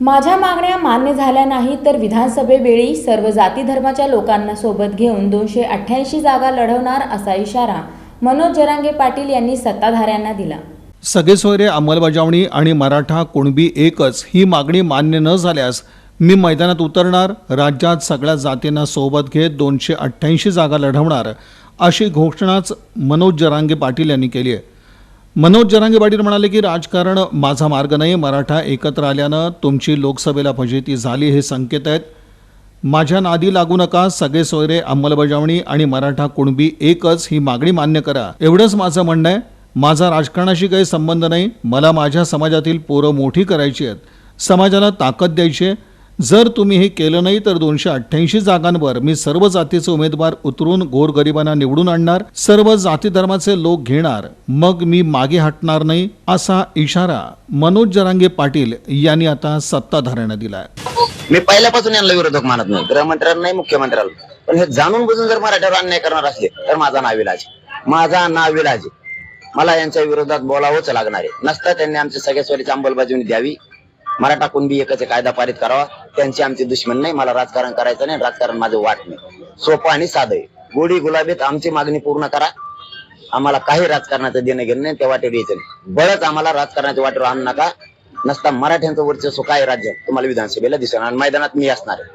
माझ्या मागण्या मान्य झाल्या नाही तर विधानसभेवेळी सर्व जाती धर्माच्या लोकांना सोबत घेऊन दोनशे अठ्ठ्याऐंशी जागा लढवणार असा इशारा मनोज जरांगे पाटील यांनी सत्ताधाऱ्यांना दिला. सगळे सोयरे अंमलबजावणी आणि मराठा कुणबी एकच ही मागणी मान्य न झाल्यास मी मैदानात उतरणार राज्यात सगळ्या जातींना सोबत घेत दोनशे अठ्ठ्याऐंशी जागा लढवणार अशी घोषणाच मनोज जरांगे पाटील यांनी केली आहे. मनोज जरांगे पाटील म्हणाले की राजकारण माझा मार्ग नाही मराठा एकत्र आल्यानं तुमची लोकसभेला फजिती झाली हे संकेत आहेत. माझ्या नादी लागू नका सगळे सोयरे अंमलबजावणी आणि मराठा कुणबी एकच ही मागणी मान्य करा. एवढंच माझं म्हणणं आहे. माझा राजकारणाशी काही संबंध नाही. मला माझ्या समाजातील पोरं मोठी करायची आहेत. समाजाला ताकद द्यायची आहे. जर तुम्ही हे केलं नाही तर दोनशे अठ्ठ्याऐंशी जागांवर मी सर्व जातीचे उमेदवार उतरून गोरगरिबांना निवडून आणणार सर्व जाती धर्माचे लोक घेणार मग मी मागे हटणार नाही असा इशारा मनोज जरांगे पाटील यांनी आता सत्ताधाऱ्यांना दिला मी पहिल्यापासून यांना विरोधक मानत नाही गृहमंत्र्यांना नाही मुख्यमंत्र्याला पण हे जाणून बुजून जर मराठ्यावर अन्याय करणार असले तर माझा नाविलाज माझा नाविलाज मला यांच्या विरोधात बोलावंच लागणार आहे. नसता त्यांनी आमच्या सगळ्या स्वरीची अंमलबजावणी द्यावी. मराठा कुणबी एकच कायदा पारित करावा. त्यांची आमची दुश्मन नाही मला राजकारण करायचं नाही राजकारण माझं वाट नाही. सोपं आणि साधं आहे. गोडी गुलाबीत आमची मागणी पूर्ण करा. आम्हाला काही राजकारणाचं देणं घेणं नाही त्या वाटेवर यायचं नाही. बळच आम्हाला राजकारणाच्या वाटेवर आणू नका. नसता मराठ्यांचं वर्चस्व काय राज्यात? तुम्हाला विधानसभेला दिसणार आणि मैदानात मी असणार आहे.